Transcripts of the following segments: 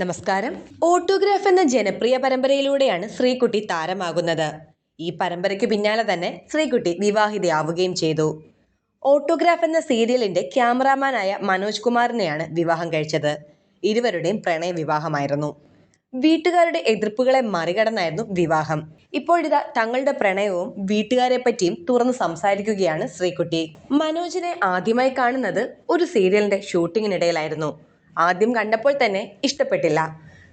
നമസ്കാരം. ഓട്ടോഗ്രാഫ് എന്ന ജനപ്രിയ പരമ്പരയിലൂടെയാണ് ശ്രീകുട്ടി താരമാകുന്നത്. ഈ പരമ്പരയ്ക്ക് പിന്നാലെ തന്നെ ശ്രീകുട്ടി വിവാഹിതയാവുകയും ചെയ്തു. ഓട്ടോഗ്രാഫ് എന്ന സീരിയലിന്റെ ക്യാമറാമാനായ മനോജ് കുമാറിനെയാണ് വിവാഹം കഴിച്ചത്. ഇരുവരുടെയും പ്രണയ വിവാഹമായിരുന്നു. വീട്ടുകാരുടെ എതിർപ്പുകളെ മറികടന്നായിരുന്നു വിവാഹം. ഇപ്പോഴിതാ തങ്ങളുടെ പ്രണയവും വീട്ടുകാരെ പറ്റിയും തുറന്ന് സംസാരിക്കുകയാണ് ശ്രീകുട്ടി. മനോജിനെ ആദ്യമായി കാണുന്നത് ഒരു സീരിയലിന്റെ ഷൂട്ടിങ്ങിനിടയിലായിരുന്നു. ആദ്യം കണ്ടപ്പോൾ തന്നെ ഇഷ്ടപ്പെട്ടില്ല.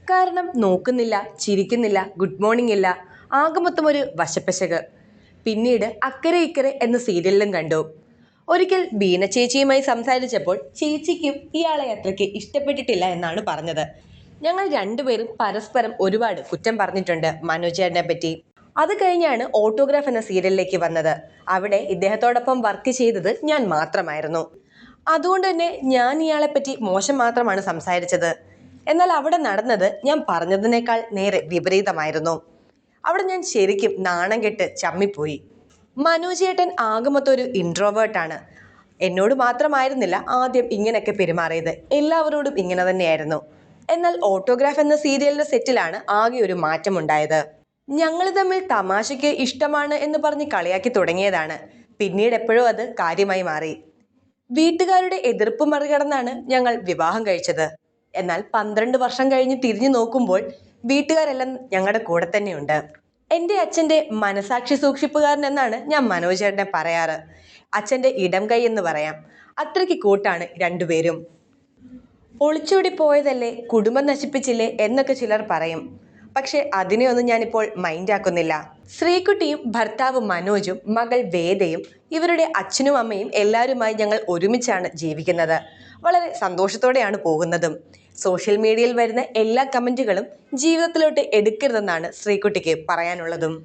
കാരണം നോക്കുന്നില്ല ചിരിക്കുന്നില്ല ഗുഡ് മോർണിംഗ് ഇല്ല ആകെ മൊത്തം ഒരു വശപ്പശക്. പിന്നീട് അക്കരെ ഇക്കരെ എന്ന സീരിയലിലും കണ്ടു. ഒരിക്കൽ ബീന ചേച്ചിയുമായി സംസാരിച്ചപ്പോൾ ചേച്ചിക്കും ഇയാളെ അത്രയ്ക്ക് ഇഷ്ടപ്പെട്ടിട്ടില്ല എന്നാണ് പറഞ്ഞത്. ഞങ്ങൾ രണ്ടുപേരും പരസ്പരം ഒരുപാട് കുറ്റം പറഞ്ഞിട്ടുണ്ട് മനോജ് പറ്റി. അത് കഴിഞ്ഞാണ് ഓട്ടോഗ്രാഫ് എന്ന സീരിയലിലേക്ക് വന്നത്. അവിടെ ഇദ്ദേഹത്തോടൊപ്പം വർക്ക് ചെയ്തത് ഞാൻ മാത്രമായിരുന്നു. അതുകൊണ്ട് തന്നെ ഞാൻ ഇയാളെ പറ്റി മോശം മാത്രമാണ് സംസാരിച്ചത്. എന്നാൽ അവിടെ നടന്നത് ഞാൻ പറഞ്ഞതിനേക്കാൾ നേരെ വിപരീതമായിരുന്നു. അവിടെ ഞാൻ ശരിക്കും നാണം കെട്ട് ചമ്മിപ്പോയി. മനോജേട്ടൻ ഏട്ടൻ ആകമൊത്തം ഒരു ഇൻട്രോവേർട്ടാണ് എന്നോട് മാത്രമായിരുന്നില്ല ആദ്യം ഇങ്ങനെയൊക്കെ പെരുമാറിയത്. എല്ലാവരോടും ഇങ്ങനെ തന്നെയായിരുന്നു. എന്നാൽ ഓട്ടോഗ്രാഫ് എന്ന സീരിയലിന്റെ സെറ്റിലാണ് ആകെ ഒരു മാറ്റമുണ്ടായത്. ഞങ്ങൾ തമ്മിൽ തമാശയ്ക്ക് ഇഷ്ടമാണ് എന്ന് പറഞ്ഞ് കളിയാക്കി തുടങ്ങിയതാണ്. പിന്നീട് എപ്പോഴും അത് കാര്യമായി മാറി. വീട്ടുകാരുടെ എതിർപ്പ് മറികടന്നാണ് ഞങ്ങൾ വിവാഹം കഴിച്ചത്. എന്നാൽ പന്ത്രണ്ട് വർഷം കഴിഞ്ഞ് തിരിഞ്ഞു നോക്കുമ്പോൾ വീട്ടുകാരെല്ലാം ഞങ്ങളുടെ കൂടെ തന്നെയുണ്ട്. എന്റെ അച്ഛന്റെ മനസാക്ഷി സൂക്ഷിപ്പുകാരൻ എന്നാണ് ഞാൻ മനോജേട്ടനെ പറയാറ്. അച്ഛന്റെ ഇടം കൈ എന്ന് പറയാം. അത്രയ്ക്ക് കൂട്ടാണ് രണ്ടുപേരും ഒളിച്ചോടി പോയതല്ലേ കുടുംബം നശിപ്പിച്ചില്ലേ എന്നൊക്കെ ചിലർ പറയും. പക്ഷെ അതിനെയൊന്നും ഞാനിപ്പോൾ മൈൻഡാക്കുന്നില്ല ശ്രീകുട്ടിയും ഭർത്താവ് മനോജും മകൾ വേദയും ഇവരുടെ അച്ഛനും അമ്മയും എല്ലാവരുമായി ഞങ്ങൾ ഒരുമിച്ചാണ് ജീവിക്കുന്നത്. വളരെ സന്തോഷത്തോടെയാണ് പോകുന്നതും. സോഷ്യൽ മീഡിയയിൽ വരുന്ന എല്ലാ കമന്റുകളും ജീവിതത്തിലോട്ട് എടുക്കരുതെന്നാണ് ശ്രീകുട്ടിക്ക് പറയാനുള്ളതും.